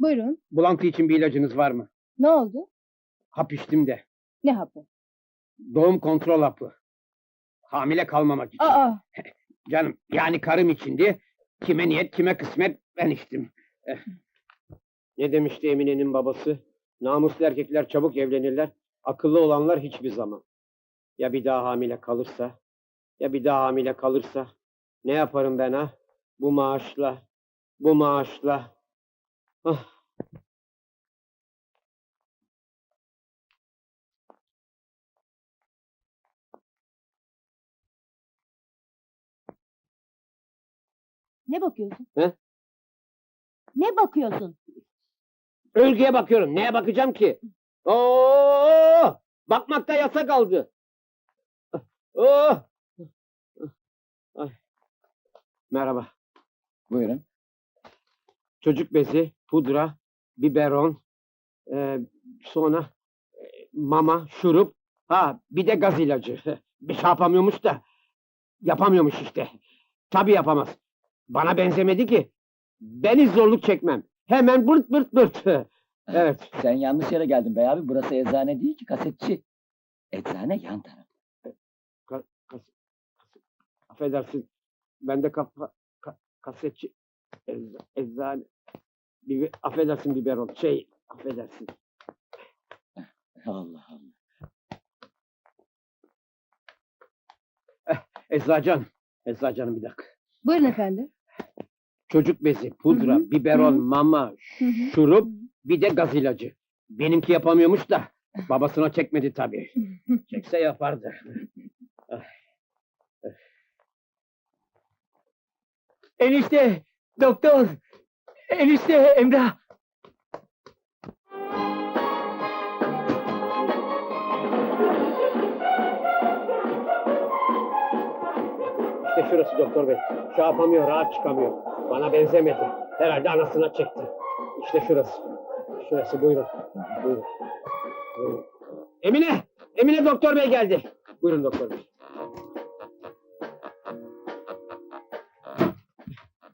Buyurun. Bulantı için bir ilacınız var mı? Ne oldu? Hap içtim de. Ne hapı? Doğum kontrol hapı. Hamile kalmamak için. Aa, Canım yani karım içindi. Kime niyet kime kısmet ben içtim. Eh. Ne demişti Emine'nin babası? Namuslu erkekler çabuk evlenirler. Akıllı olanlar hiçbir zaman. Ya bir daha hamile kalırsa? Ya bir daha hamile kalırsa? Ne yaparım ben ha? Bu maaşla. Bu maaşla. Ne bakıyorsun? He? Ne bakıyorsun? Ölgüye bakıyorum. Neye bakacağım ki? Oo! Bakmakta yasak aldı. Oh! Ay. Merhaba. Buyurun. Çocuk bezi, pudra, biberon, e, sonra e, mama, şurup, ha bir de gaz ilacı. Bir şey yapamıyormuş da, yapamıyormuş işte. Tabii yapamaz. Bana benzemedi ki. Ben hiç zorluk çekmem. Hemen bırt bırt bırt. Evet. Sen yanlış yere geldin bey abi. Burası eczane değil ki kasetçi. Eczane yan taraf. Kas, kas- affedersin. Ben de kafa, ka, kasetçi, ecza, eczane, bibe, affedersin biberon, şey, affedersin. Allah Allah. Eczacan, eczacanım bir dakika. Buyurun efendim. Çocuk bezi, pudra, Hı hı, biberon, hı hı. mama, Hı hı. şurup, bir de gaz ilacı. Benimki yapamıyormuş da, babasına çekmedi tabii. Çekse yapardı. Ah, ah. Enişte, doktor, enişte, Emrah. İşte şurası doktor bey. Şey yapamıyor, rahat çıkamıyor. Bana benzemedi. Herhalde anasına çekti. İşte şurası. Şurası buyurun. Buyurun. buyurun. Emine! Emine doktor bey geldi. Buyurun doktor bey.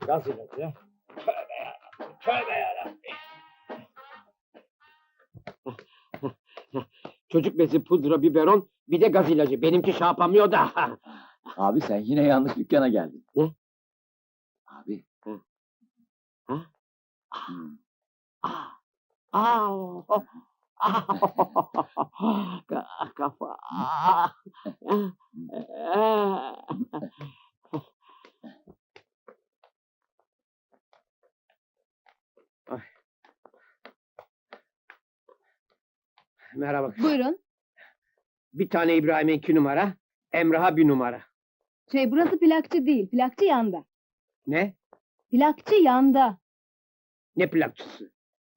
Gaz ilacı. Tövbe yarabbim. Çocuk bezi, pudra, biberon, bir de gaz ilacı. Benimki şey yapamıyor da. Abi sen yine yanlış dükkana geldin. Ne? Abi. Hı. Ha? Hmm. Ah, ah, ah, Ka- kafa. ah, Merhaba. Buyurun. Bir tane İbrahim'e iki numara, Emrah'a bir numara. Şey burası plakçı değil. Plakçı yanda. Ne? Plakçı yanda. Ne plakçısı?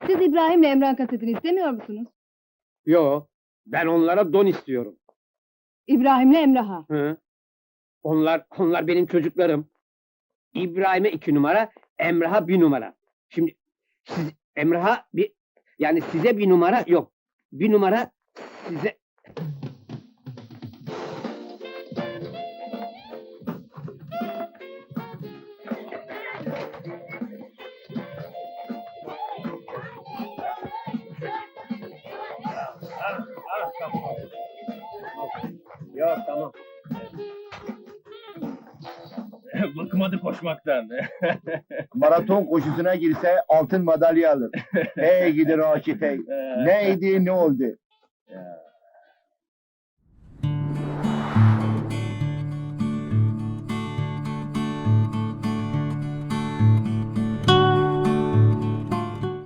Siz İbrahim'le Emrah kasetini istemiyor musunuz? Yo, ben onlara don istiyorum. İbrahim'le Emrah'a. Hı. Onlar, onlar benim çocuklarım. İbrahim'e iki numara, Emrah'a bir numara. Şimdi siz Emrah'a bir, yani size bir numara yok. Bir numara size... Yok tamam. Bıkmadı koşmaktan. maraton koşusuna girse altın madalya alır. Ey gidi Raşit ey. Neydi ne oldu?